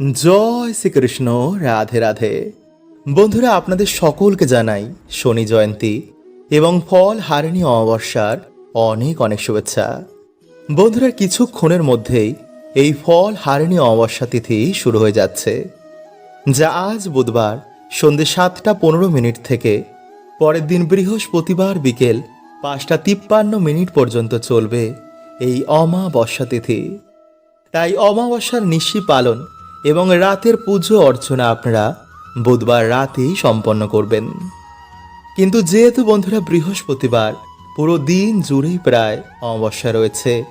জয় শ্রীকৃষ্ণ, রাধে রাধে। বন্ধুরা, আপনাদের সকলকে জানাই শনি জয়ন্তী এবং ফল হারিণী অমাবস্যার অনেক অনেক শুভেচ্ছা। বন্ধুরা, কিছুক্ষণের মধ্যেই এই ফল হারিণী অমাবস্যা তিথি শুরু হয়ে যাচ্ছে, যা আজ বুধবার সন্ধে সাতটা পনেরো মিনিট থেকে পরের দিন বৃহস্পতিবার বিকেল পাঁচটা তিপ্পান্ন মিনিট পর্যন্ত চলবে এই অমাবস্যা তিথি। তাই অমাবস্যার নিশি পালন এবং রাতের পুজো অর্চনা আপনারা বুধবার রাতেই সম্পন্ন করবেন। কিন্তু যেহেতু বন্ধুরা বৃহস্পতিবার, পুরো দিন জুড়েই প্রায় অমাবস্যা রয়েছে।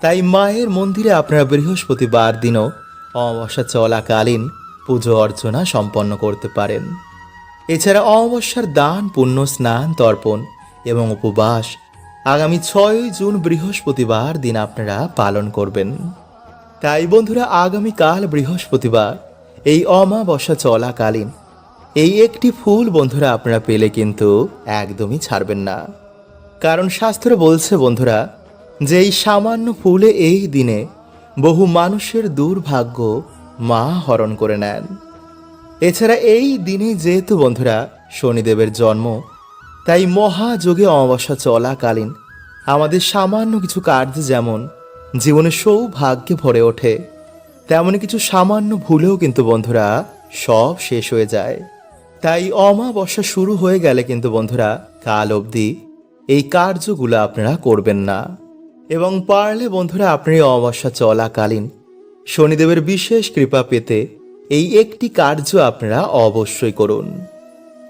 তাই মায়ের মন্দিরে আপনারা বৃহস্পতিবার দিনও অমাবস্যা চলাকালীন পুজো অর্চনা সম্পন্ন করতে পারেন। এছাড়া অমাবস্যার দান, পুণ্য, স্নান, তর্পণ এবং উপবাস আগামী ছয়ই জুন বৃহস্পতিবার দিন আপনারা পালন করবেন। তাই বন্ধুরা আগামীকাল বৃহস্পতিবার এই অমাবস্যা চলাকালীন এই একটি ফুল বন্ধুরা আপনারা পেলে কিন্তু একদমই ছাড়বেন না। কারণ শাস্ত্র বলছে বন্ধুরা যে এই সামান্য ফুলে এই দিনে বহু মানুষের দুর্ভাগ্য মা হরণ করে নেন। এছাড়া এই দিনে যেহেতু বন্ধুরা শনিদেবের জন্ম, তাই মহাযোগে অমাবস্যা চলাকালীন আমাদের সামান্য কিছু কার্য যেমন জীবনে সৌভাগ্যে ভরে ওঠে। তেমনি কিছু সামান্য ভুলেও কিন্তু বন্ধুরা সব শেষ হয়ে যায়। তাই অমাবস্যা শুরু হয়ে গেলে কিন্তু বন্ধুরা কাল অবধি এই কার্যগুলো আপনারা করবেন না। এবং পারলে বন্ধুরা আপনি অমাবস্যা চলাকালীন শনিদেবের বিশেষ কৃপা পেতে এই একটি কার্য আপনারা অবশ্যই করুন।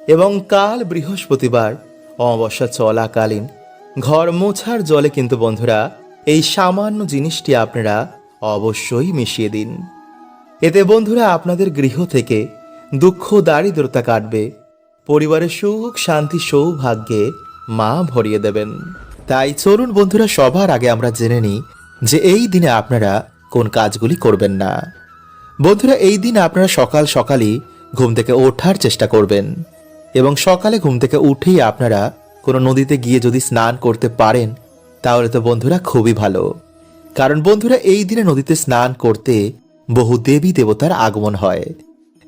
এবং কাল বৃহস্পতিবার অমাবস্যা চলাকালীন ঘর মোছার জলে কিন্তু বন্ধুরা এই সামান্য জিনিসটি আপনারা অবশ্যই মিশিয়ে দিন। এতে বন্ধুরা আপনাদের গৃহ থেকে দুঃখ, দারিদ্রতা কাটবে। পরিবারের সুখ, শান্তি, সৌভাগ্যে মা ভরিয়ে দেবেন। তাই চলুন বন্ধুরা, সবার আগে আমরা জেনে নিই যে এই দিনে আপনারা কোন কাজগুলি করবেন না। বন্ধুরা, এই দিন আপনারা সকাল সকালই ঘুম থেকে ওঠার চেষ্টা করবেন এবং সকালে ঘুম থেকে উঠেই আপনারা কোনো নদীতে গিয়ে যদি স্নান করতে পারেন তাহলে তো বন্ধুরা খুবই ভালো। কারণ বন্ধুরা এই দিনে নদীতে স্নান করতে বহু দেবী দেবতার আগমন হয়।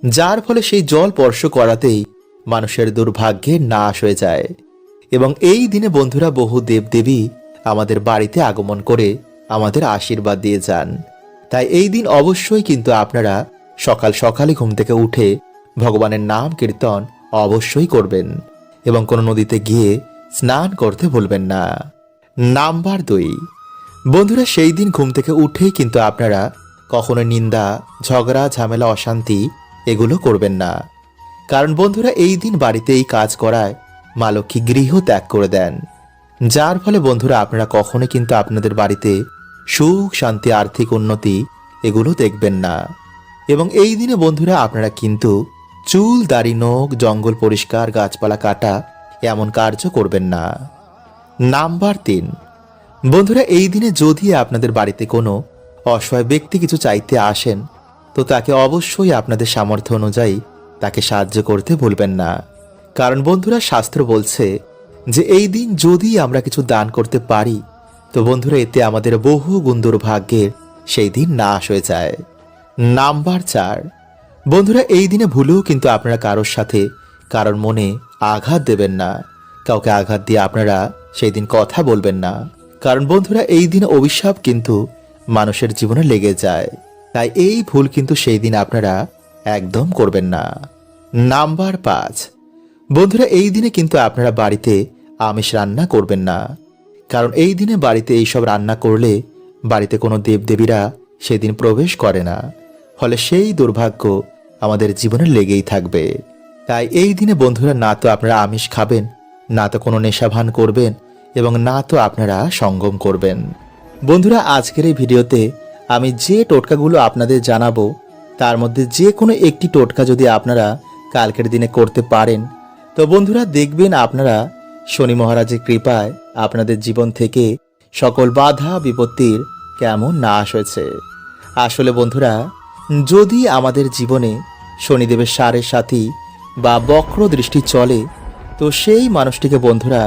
যার ফলে সেই জল স্পর্শ করাতেই মানুষের দুর্ভাগ্যের নাশ হয়ে যায়। এবং এই দিনে বন্ধুরা বহু দেবদেবী আমাদের বাড়িতে আগমন করে আমাদের আশীর্বাদ দিয়ে যান। তাই এই দিন অবশ্যই কিন্তু আপনারা সকাল সকালে ঘুম থেকে উঠে ভগবানের নাম কীর্তন অবশ্যই করবেন এবং কোনো নদীতে গিয়ে স্নান করতে ভুলবেন না। নাম্বার দুই। বন্ধুরা, সেই দিন ঘুম থেকে উঠেই কিন্তু আপনারা কখনো নিন্দা, ঝগড়া, ঝামেলা, অশান্তি এগুলো করবেন না। কারণ বন্ধুরা, এই দিন বাড়িতে এই কাজ করায় মা লক্ষ্মী গৃহ ত্যাগ করে দেন। যার ফলে বন্ধুরা, আপনারা কখনো কিন্তু আপনাদের বাড়িতে সুখ, শান্তি, আর্থিক উন্নতি এগুলো দেখবেন না। এবং এই দিনে বন্ধুরা, আপনারা কিন্তু চুল, দাড়ি, নখ, জঙ্গল পরিষ্কার, গাছপালা কাটা এমন কার্য করবেন না। নাম্বার তিন। বন্ধুরা, এই দিনে যদি আপনাদের বাড়িতে কোনো অসহায় ব্যক্তি কিছু চাইতে আসেন, তো তাকে অবশ্যই আপনাদের সামর্থ্য অনুযায়ী তাকে সাহায্য করতে ভুলবেন না। কারণ বন্ধুরা, শাস্ত্র বলছে যে, এই দিন যদি আমরা কিছু দান করতে পারি, তো বন্ধুরা, এতে আমাদের বহু গুণ দুর্ভাগ্যের সেই দিন নাশ হয়ে যায়। নাম্বার চার। বন্ধুরা, এই দিনে ভুলেও কিন্তু আপনারা কারোর সাথে কারোর মনে আঘাত দেবেন না। কাউকে আঘাত দিয়ে আপনারা সেই দিন কথা বলবেন না। কারণ বন্ধুরা, এই দিনে অভিশাপ কিন্তু মানুষের জীবনে লেগে যায়। তাই এই ভুল কিন্তু সেই দিন আপনারা একদম করবেন না। নাম্বার পাঁচ। বন্ধুরা, এই দিনে কিন্তু আপনারা বাড়িতে আমিষ রান্না করবেন না। কারণ এই দিনে বাড়িতে এইসব রান্না করলে বাড়িতে কোনো দেবদেবীরা সেদিন প্রবেশ করে না। ফলে সেই দুর্ভাগ্য আমাদের জীবনে লেগেই থাকবে। তাই এই দিনে বন্ধুরা, না তো আপনারা আমিষ খাবেন না তো কোনো নেশাভান করবেন এবং না তো আপনারা সঙ্গম করবেন। বন্ধুরা, আজকের এই ভিডিওতে আমি যে টোটকাগুলো আপনাদের জানাব, তার মধ্যে যে কোনো একটি টোটকা যদি আপনারা কালকের দিনে করতে পারেন, তো বন্ধুরা দেখবেন আপনারা শনি মহারাজের কৃপায় আপনাদের জীবন থেকে সকল বাধা, বিপত্তির কেমন নাশ হয়েছে। আসলে বন্ধুরা, যদি আমাদের জীবনে শনিদেবের সারের সাথী বা বক্র দৃষ্টি চলে তো সেই মানুষটিকে বন্ধুরা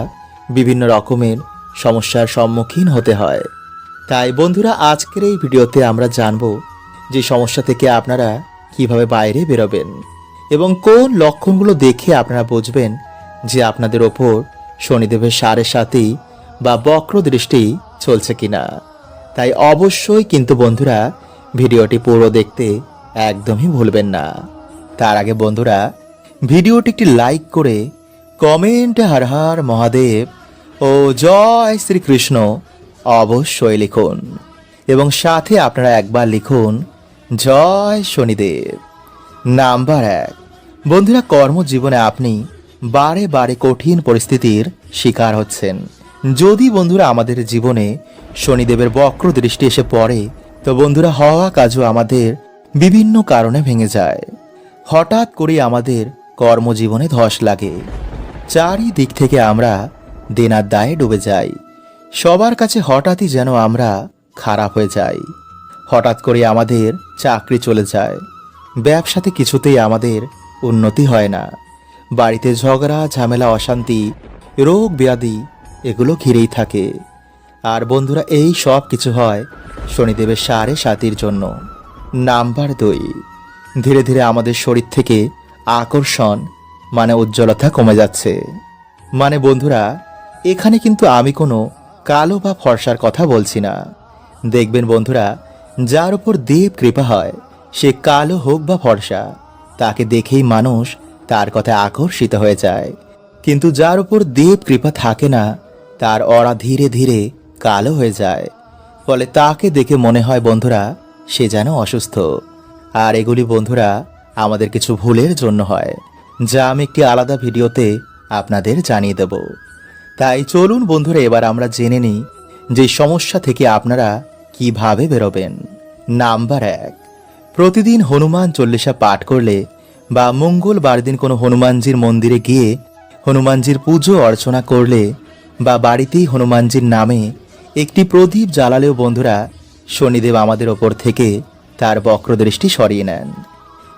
বিভিন্ন রকমের সমস্যার সম্মুখীন হতে হয়। তাই বন্ধুরা, আজকের এই ভিডিওতে আমরা জানব যে সমস্যা থেকে আপনারা কীভাবে বাইরে বেরোবেন এবং কোন লক্ষণগুলো দেখে আপনারা বুঝবেন যে আপনাদের ওপর শনিদেবের সাড়ে সাথী বা বক্র দৃষ্টি চলছে কিনা। তাই অবশ্যই কিন্তু বন্ধুরা, ভিডিওটি পুরো দেখতে একদমই ভুলবেন না। তার আগে বন্ধুরা, ভিডিওটি একটি লাইক করে কমেন্টে হর হর মহাদেব ও জয় শ্রীকৃষ্ণ অবশ্যই লিখুন। এবং সাথে আপনারা একবার লিখুন, জয় শনিদেব। নাম্বার এক, বন্ধুরা কর্মজীবনে আপনি বারে বারে কঠিন পরিস্থিতির শিকার হচ্ছেন। যদি বন্ধুরা আমাদের জীবনে শনিদেবের বক্র দৃষ্টি এসে পড়ে, তো বন্ধুরা হওয়া কাজও আমাদের বিভিন্ন কারণে ভেঙে যায়। হঠাৎ করে আমাদের কর্মজীবনে ধস লাগে। চারিদিক থেকে আমরা দেনার দায়ে ডুবে যাই। সবার কাছে হঠাৎই যেন আমরা খারাপ হয়ে যাই। হঠাৎ করে আমাদের চাকরি চলে যায়। ব্যবসাতে কিছুতেই আমাদের উন্নতি হয় না। বাড়িতে ঝগড়া, ঝামেলা, অশান্তি, রোগ, ব্যাধি, এগুলো ঘিরেই থাকে। আর বন্ধুরা, এই সব কিছু হয় শনিদেবের সাড়ে সাতির জন্য। নাম্বার দুই, ধীরে ধীরে আমাদের শরীর থেকে আকর্ষণ মানে উজ্জ্বলতা কমে যাচ্ছে। মানে বন্ধুরা, এখানে কিন্তু আমি কোনো কালো বা ফর্সার কথা বলছি না। দেখবেন বন্ধুরা, যার উপর দেব কৃপা হয়, সে কালো হোক বা ফর্সা, তাকে দেখেই মানুষ তার কথায় আকর্ষিত হয়ে যায়। কিন্তু যার উপর দেব কৃপা থাকে না, তার অরা ধীরে ধীরে কালো হয়ে যায়। ফলে তাকে দেখে মনে হয় বন্ধুরা, সে যেন অসুস্থ। আর এগুলি বন্ধুরা, আমাদের কিছু ভুলের জন্য হয়। যা আমি একটি আলাদা ভিডিওতে আপনাদের জানিয়ে দেব। তাই চলুন বন্ধুরা, এবার আমরা জেনে নিই যে সমস্যা থেকে আপনারা কীভাবে বেরোবেন। নাম্বার এক, প্রতিদিন হনুমান চল্লিশা পাঠ করলে বা মঙ্গলবার দিন কোনো হনুমানজির মন্দিরে গিয়ে হনুমানজির পুজো অর্চনা করলে বা বাড়িতেই হনুমানজির নামে একটি প্রদীপ জ্বালালেও বন্ধুরা শনিদেব আমাদের ওপর থেকে তার বক্রদৃষ্টি সরিয়ে নেন।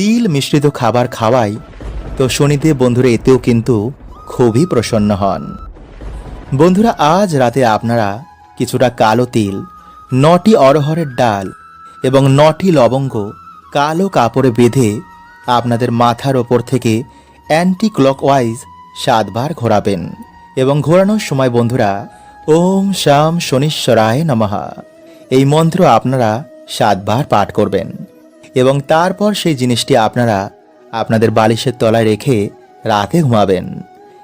তিল মিশ্রিত খাবার খাওয়াই তো শনিদেব বন্ধুরা, এতেও কিন্তু খুবই প্রসন্ন হন। বন্ধুরা, আজ রাতে আপনারা কিছুটা কালো তিল, নটি অরহরের ডাল এবং নটি লবঙ্গ কালো কাপড়ে বেঁধে আপনাদের মাথার ওপর থেকে অ্যান্টি ক্লকওয়াইজ সাতবার ঘোরাবেন এবং ঘোরানোর সময় বন্ধুরা, ওম শাম শনিশ্বরায় নমহা এই মন্ত্র আপনারা সাতবার পাঠ করবেন। এবং তারপর সেই জিনিসটি আপনারা আপনাদের বালিশের তলায় রেখে রাতে ঘুমাবেন।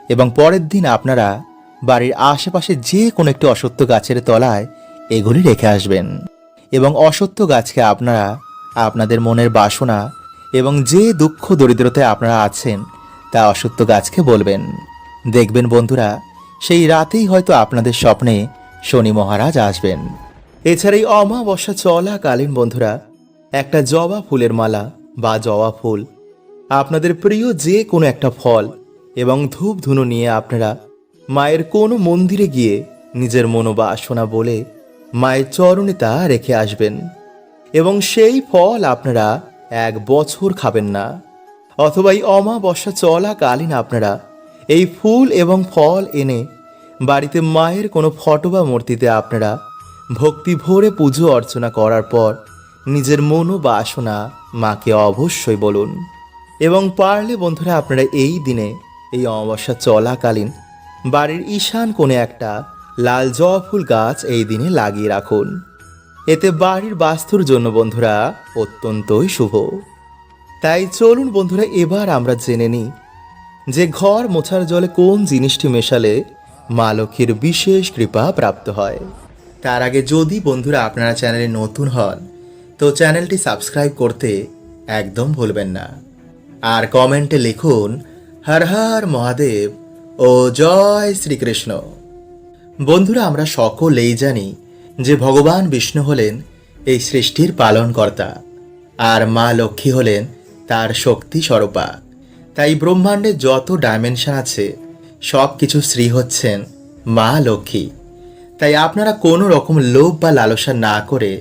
এবং পরের দিন আপনারা বাড়ির আশেপাশে যে কোনো একটি অসত্য গাছের তলায় এগুলি রেখে আসবেন। এবং অসত্য গাছকে আপনারা আপনাদের মনের বাসনা এবং যে দুঃখ দরিদ্রতায় আপনারা আছেন তা অসত্য গাছকে বলবেন। দেখবেন বন্ধুরা, সেই রাতেই হয়তো আপনাদের স্বপ্নে শনি মহারাজ আসবেন। এছাড়া এই অমাবস্যা চলাকালীন বন্ধুরা একটা জবা ফুলের মালা বা জবা ফুল। আপনাদের প্রিয় যে কোনো একটা ফল এবং ধূপ ধুনো নিয়ে আপনারা মায়ের কোনো মন্দিরে গিয়ে নিজের মনোবাসনা বলে মায়ের চরণে তা রেখে আসবেন। এবং সেই ফল আপনারা এক বছর খাবেন না। অথবা এই অমাবস্যা চলাকালীন আপনারা এই ফুল এবং ফল এনে বাড়িতে মায়ের কোনো ফটো বা মূর্তিতে আপনারা ভক্তি ভরে পুজো অর্চনা করার পর নিজের মনো বাসনা মাকে অবশ্যই বলুন। এবং পারলে বন্ধুরা আপনারা এই দিনে, এই অমাবস্যা চলাকালীন বাড়ির ঈশান কোণে একটা লাল জবা ফুল গাছ এই দিনে লাগিয়ে রাখুন। এতে বাড়ির বাস্তুর জন্য বন্ধুরা অত্যন্তই শুভ। তাই চলুন বন্ধুরা এবার আমরা জেনে নিই যে ঘর মোছার জলে কোন জিনিসটি মেশালে মা লক্ষ্মীর বিশেষ কৃপা প্রাপ্ত হয়। তার আগে যদি বন্ধুরা আপনারা চ্যানেলে নতুন হন তো চ্যানেলটি সাবস্ক্রাইব করতে একদম ভুলবেন না। আর কমেন্টে লিখুন, হর হর মহাদেব ও জয় শ্রীকৃষ্ণ। বন্ধুরা, আমরা সকলেই জানি যে ভগবান বিষ্ণু হলেন এই সৃষ্টির পালনকর্তা আর মা লক্ষ্মী হলেন তার শক্তি স্বরূপা। তাই ব্রহ্মাণ্ডে যত ডাইমেনশন আছে, সব কিছু শ্রী হচ্ছেন মা লক্ষ্মী। তাই আপনারা কোনো রকম লোভ বা লালসা না করে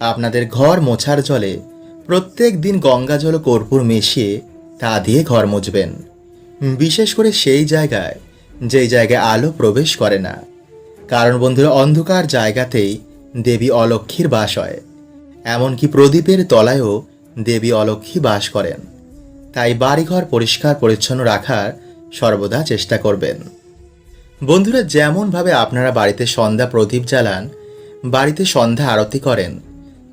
আপনাদের ঘর মোছার জলে প্রত্যেক দিন গঙ্গা জল কর্পূর মিশিয়ে তা দিয়ে ঘর মুছবেন। বিশেষ করে সেই জায়গায়, যেই জায়গায় আলো প্রবেশ করে না। কারণ বন্ধুরা, অন্ধকার জায়গাতেই দেবী অলক্ষ্মীর বাস হয়। এমনকি প্রদীপের তলায়ও দেবী অলক্ষ্মী বাস করেন। তাই বাড়িঘর পরিষ্কার পরিচ্ছন্ন রাখার সর্বদা চেষ্টা করবেন। বন্ধুরা, যেমনভাবে আপনারা বাড়িতে সন্ধ্যা প্রদীপ জ্বালান, বাড়িতে সন্ধ্যা আরতি করেন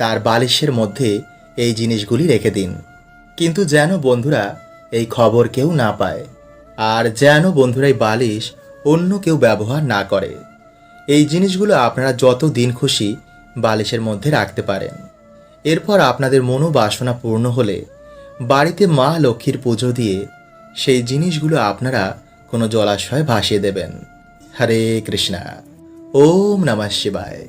তার বালিশের মধ্যে এই জিনিসগুলি রেখে দিন। কিন্তু যেন বন্ধুরা এই খবর কেউ না পায়, আর যেন বন্ধুরা এই বালিশ অন্য কেউ ব্যবহার না করে। এই জিনিসগুলো আপনারা যত দিন খুশি বালিশের মধ্যে রাখতে পারেন। এরপর আপনাদের মনোবাসনা পূর্ণ হলে বাড়িতে মা লক্ষ্মীর পুজো দিয়ে সেই জিনিসগুলো আপনারা কোনো জলাশয়ে ভাসিয়ে দেবেন। হরে কৃষ্ণা। ওম নমঃ শিবায়।